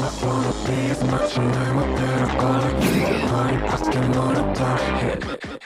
I wanna be as much and I'm a better quality Party, asking all the time, hit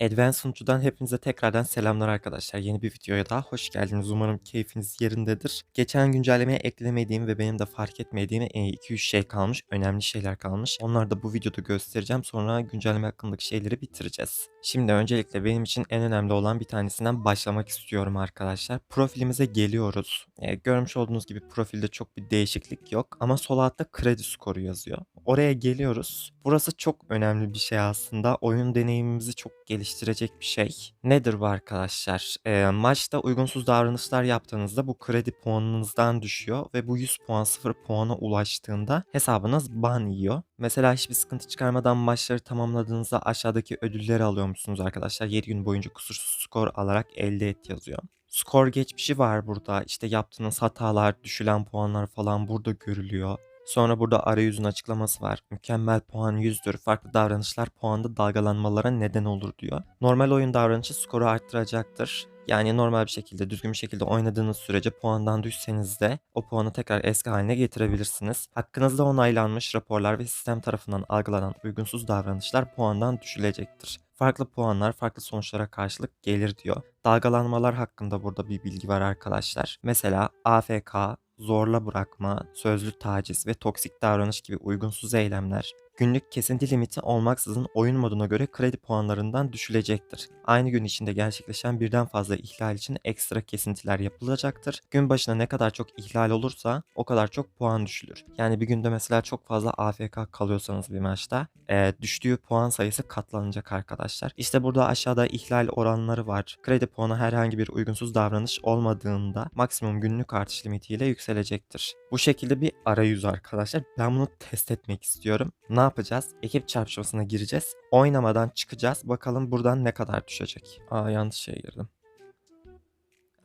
Advanced Sunucu'dan hepinize tekrardan selamlar arkadaşlar. Yeni bir videoya daha hoş geldiniz. Umarım keyfiniz yerindedir. Geçen güncellemeye eklemediğim ve benim de fark etmediğim 2-3 şey kalmış. Önemli şeyler kalmış. Onları da bu videoda göstereceğim. Sonra güncelleme hakkındaki şeyleri bitireceğiz. Şimdi öncelikle benim için en önemli olan bir tanesinden başlamak istiyorum arkadaşlar. Profilimize geliyoruz. E, görmüş olduğunuz gibi profilde çok bir değişiklik yok. Ama sol altta kredi skoru yazıyor. Oraya geliyoruz. Burası çok önemli bir şey aslında. Oyun deneyimimizi çok geliştirecek bir şey. Nedir bu arkadaşlar? Ee, maçta uygunsuz davranışlar yaptığınızda bu kredi puanınızdan düşüyor ve bu 100 puan 0 puana ulaştığında hesabınız ban yiyor. Mesela hiçbir sıkıntı çıkarmadan maçları tamamladığınızda aşağıdaki ödülleri alıyormuşsunuz arkadaşlar. 7 gün boyunca kusursuz skor alarak elde et yazıyor. Skor geçmişi var burada. İşte yaptığınız hatalar, düşülen puanlar falan burada görülüyor. Sonra burada arayüzün açıklaması var. Mükemmel puan 100'dür. Farklı davranışlar puanda dalgalanmalara neden olur diyor. Normal oyun davranışı skoru arttıracaktır. Yani normal bir şekilde, düzgün bir şekilde oynadığınız sürece puandan düşseniz de o puanı tekrar eski haline getirebilirsiniz. Hakkınızda onaylanmış raporlar ve sistem tarafından algılanan uygunsuz davranışlar puandan düşülecektir. Farklı puanlar farklı sonuçlara karşılık gelir diyor. Dalgalanmalar hakkında burada bir bilgi var arkadaşlar. Mesela AFK, zorla bırakma, sözlü taciz ve toksik davranış gibi uygunsuz eylemler günlük kesinti limiti olmaksızın oyun moduna göre kredi puanlarından düşülecektir. Aynı gün içinde gerçekleşen birden fazla ihlal için ekstra kesintiler yapılacaktır. Gün başına ne kadar çok ihlal olursa o kadar çok puan düşülür. Yani bir günde mesela çok fazla AFK kalıyorsanız bir maçta e, düştüğü puan sayısı katlanacak arkadaşlar. İşte burada aşağıda ihlal oranları var. Kredi puanı herhangi bir uygunsuz davranış olmadığında maksimum günlük artış limitiyle yükselecektir. Bu şekilde bir arayüz arkadaşlar. Ben bunu test etmek istiyorum. Ne yapacağız? Ekip çarpışmasına gireceğiz. Oynamadan çıkacağız. Bakalım buradan ne kadar düşecek. Aa yanlış şeye girdim.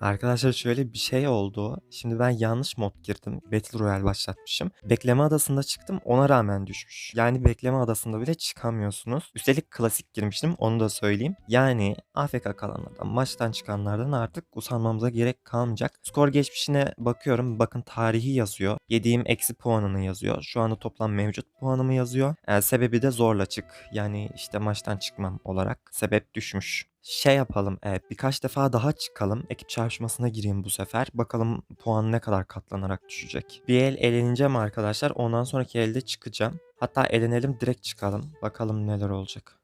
Arkadaşlar şöyle bir şey oldu. Şimdi ben yanlış mod girdim. Battle Royale başlatmışım. Bekleme adasında çıktım ona rağmen düşmüş. Yani bekleme adasında bile çıkamıyorsunuz. Üstelik klasik girmiştim onu da söyleyeyim. Yani AFK kalanlardan, maçtan çıkanlardan artık usanmamıza gerek kalmayacak. Skor geçmişine bakıyorum. Bakın tarihi yazıyor. Yediğim eksi puanını yazıyor. Şu anda toplam mevcut puanımı yazıyor. Ee, sebebi de zorla çık. Yani işte maçtan çıkmam olarak sebep düşmüş. Şey yapalım, evet birkaç defa daha çıkalım. Ekip çarpışmasına gireyim bu sefer. Bakalım puan ne kadar katlanarak düşecek. Bir el eleneceğim arkadaşlar. Ondan sonraki elde çıkacağım. Hatta elenelim direkt çıkalım. Bakalım neler olacak.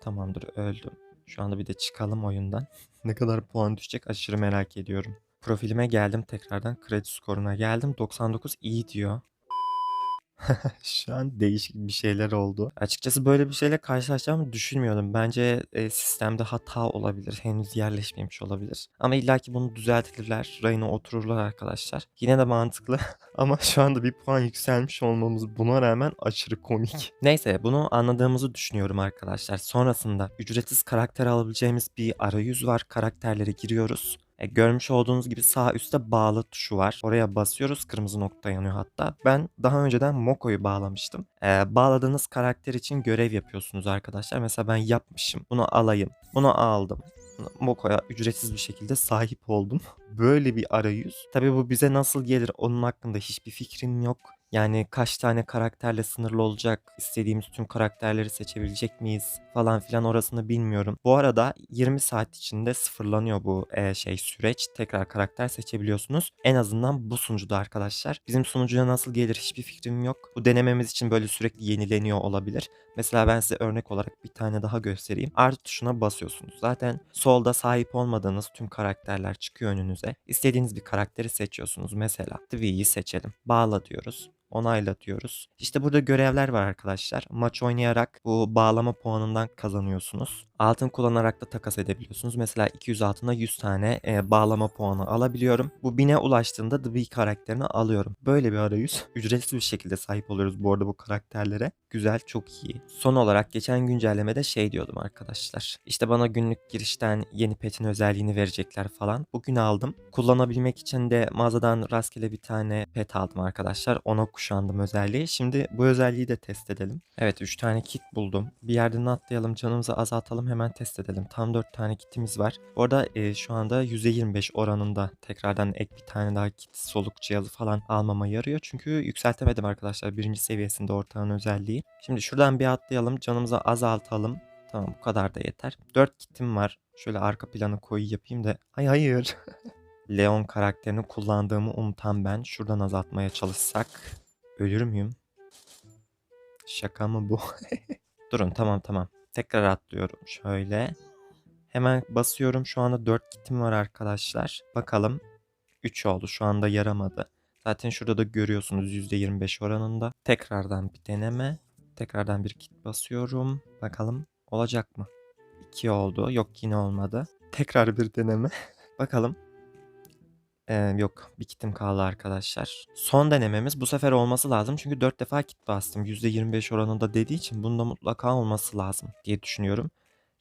Tamamdır öldüm. Şu anda bir de çıkalım oyundan. ne kadar puan düşecek aşırı merak ediyorum. Profilime geldim tekrardan. Kredi skoruna geldim. 99 iyi diyor. Şu an değişik bir şeyler oldu. Açıkçası böyle bir şeyle karşılaşacağımı düşünmüyordum. Bence e, sistemde hata olabilir. Henüz yerleşmemiş olabilir. Ama illaki bunu düzeltirler. Rayına otururlar arkadaşlar. Yine de mantıklı. Ama şu anda bir puan yükselmiş olmamız buna rağmen aşırı komik. Neyse bunu anladığımızı düşünüyorum arkadaşlar. Sonrasında ücretsiz karakter alabileceğimiz bir arayüz var. Karakterlere giriyoruz. E, görmüş olduğunuz gibi sağ üstte bağlı tuşu var. Oraya basıyoruz kırmızı nokta yanıyor hatta. Ben daha önceden Moko'yu bağlamıştım. E, bağladığınız karakter için görev yapıyorsunuz arkadaşlar. Mesela ben yapmışım. Bunu alayım. Bunu aldım. Moko'ya ücretsiz bir şekilde sahip oldum. Böyle bir arayüz. Tabii bu bize nasıl gelir onun hakkında hiçbir fikrim yok. Yani kaç tane karakterle sınırlı olacak, istediğimiz tüm karakterleri seçebilecek miyiz falan filan orasını bilmiyorum. Bu arada 20 saat içinde sıfırlanıyor bu e, şey süreç. Tekrar karakter seçebiliyorsunuz. En azından bu sunucuda arkadaşlar. Bizim sunucuya nasıl gelir hiçbir fikrim yok. Bu denememiz için böyle sürekli yenileniyor olabilir. Mesela ben size örnek olarak bir tane daha göstereyim. Artı tuşuna basıyorsunuz. Zaten solda sahip olmadığınız tüm karakterler çıkıyor önünüze. İstediğiniz bir karakteri seçiyorsunuz. Mesela Twi'yi seçelim. Bağla diyoruz onayla diyoruz. İşte burada görevler var arkadaşlar. Maç oynayarak bu bağlama puanından kazanıyorsunuz. Altın kullanarak da takas edebiliyorsunuz. Mesela 200 altına 100 tane e, bağlama puanı alabiliyorum. Bu 1000'e ulaştığında The Bee karakterini alıyorum. Böyle bir arayüz. Ücretsiz bir şekilde sahip oluyoruz bu arada bu karakterlere. Güzel, çok iyi. Son olarak geçen güncellemede şey diyordum arkadaşlar. İşte bana günlük girişten yeni petin özelliğini verecekler falan. Bugün aldım. Kullanabilmek için de mağazadan rastgele bir tane pet aldım arkadaşlar. Ona kuşandım özelliği. Şimdi bu özelliği de test edelim. Evet 3 tane kit buldum. Bir yerden atlayalım canımızı azaltalım Hemen test edelim. Tam 4 tane kitimiz var. Bu arada e, şu anda %25 oranında tekrardan ek bir tane daha kit soluk cihazı falan almama yarıyor. Çünkü yükseltemedim arkadaşlar. Birinci seviyesinde ortağın özelliği. Şimdi şuradan bir atlayalım. Canımızı azaltalım. Tamam bu kadar da yeter. 4 kitim var. Şöyle arka planı koyu yapayım da. Ay hayır. Leon karakterini kullandığımı unutan ben. Şuradan azaltmaya çalışsak. Ölür müyüm? Şaka mı bu? Durun tamam tamam. Tekrar atlıyorum şöyle. Hemen basıyorum. Şu anda 4 kitim var arkadaşlar. Bakalım. 3 oldu. Şu anda yaramadı. Zaten şurada da görüyorsunuz %25 oranında. Tekrardan bir deneme. Tekrardan bir kit basıyorum. Bakalım olacak mı? 2 oldu. Yok yine olmadı. Tekrar bir deneme. Bakalım. Ee, yok bir kitim kaldı arkadaşlar. Son denememiz bu sefer olması lazım. Çünkü 4 defa kit bastım. %25 oranında dediği için bunda mutlaka olması lazım diye düşünüyorum.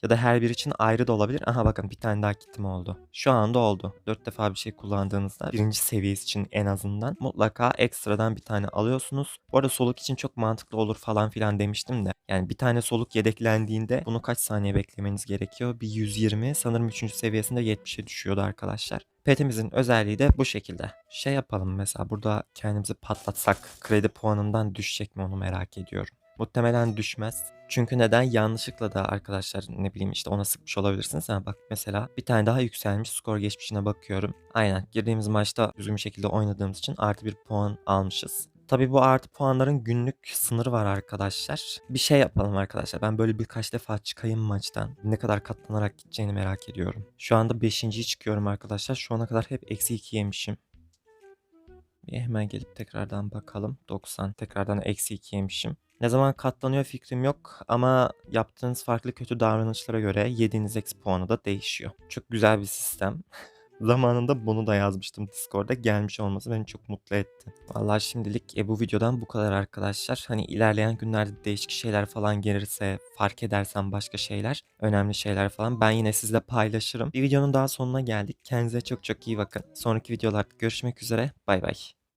Ya da her bir için ayrı da olabilir. Aha bakın bir tane daha kitim oldu. Şu anda oldu. 4 defa bir şey kullandığınızda birinci seviyesi için en azından mutlaka ekstradan bir tane alıyorsunuz. Bu arada soluk için çok mantıklı olur falan filan demiştim de. Yani bir tane soluk yedeklendiğinde bunu kaç saniye beklemeniz gerekiyor? Bir 120 sanırım 3. seviyesinde 70'e düşüyordu arkadaşlar. Petimizin özelliği de bu şekilde. Şey yapalım mesela burada kendimizi patlatsak kredi puanından düşecek mi onu merak ediyorum. Muhtemelen düşmez. Çünkü neden? Yanlışlıkla da arkadaşlar ne bileyim işte ona sıkmış olabilirsiniz. Ha bak mesela bir tane daha yükselmiş skor geçmişine bakıyorum. Aynen girdiğimiz maçta düzgün bir şekilde oynadığımız için artı bir puan almışız. Tabi bu artı puanların günlük sınırı var arkadaşlar. Bir şey yapalım arkadaşlar. Ben böyle birkaç defa çıkayım maçtan. Ne kadar katlanarak gideceğini merak ediyorum. Şu anda 5. çıkıyorum arkadaşlar. Şu ana kadar hep eksi 2 yemişim. Bir hemen gelip tekrardan bakalım. 90 tekrardan eksi 2 yemişim. Ne zaman katlanıyor fikrim yok ama yaptığınız farklı kötü davranışlara göre yediğiniz eksi puanı da değişiyor. Çok güzel bir sistem. Zamanında bunu da yazmıştım Discord'da. Gelmiş olması beni çok mutlu etti. Vallahi şimdilik e, bu videodan bu kadar arkadaşlar. Hani ilerleyen günlerde değişik şeyler falan gelirse, fark edersem başka şeyler, önemli şeyler falan ben yine sizle paylaşırım. Bir videonun daha sonuna geldik. Kendinize çok çok iyi bakın. Sonraki videolarda görüşmek üzere. Bay bay.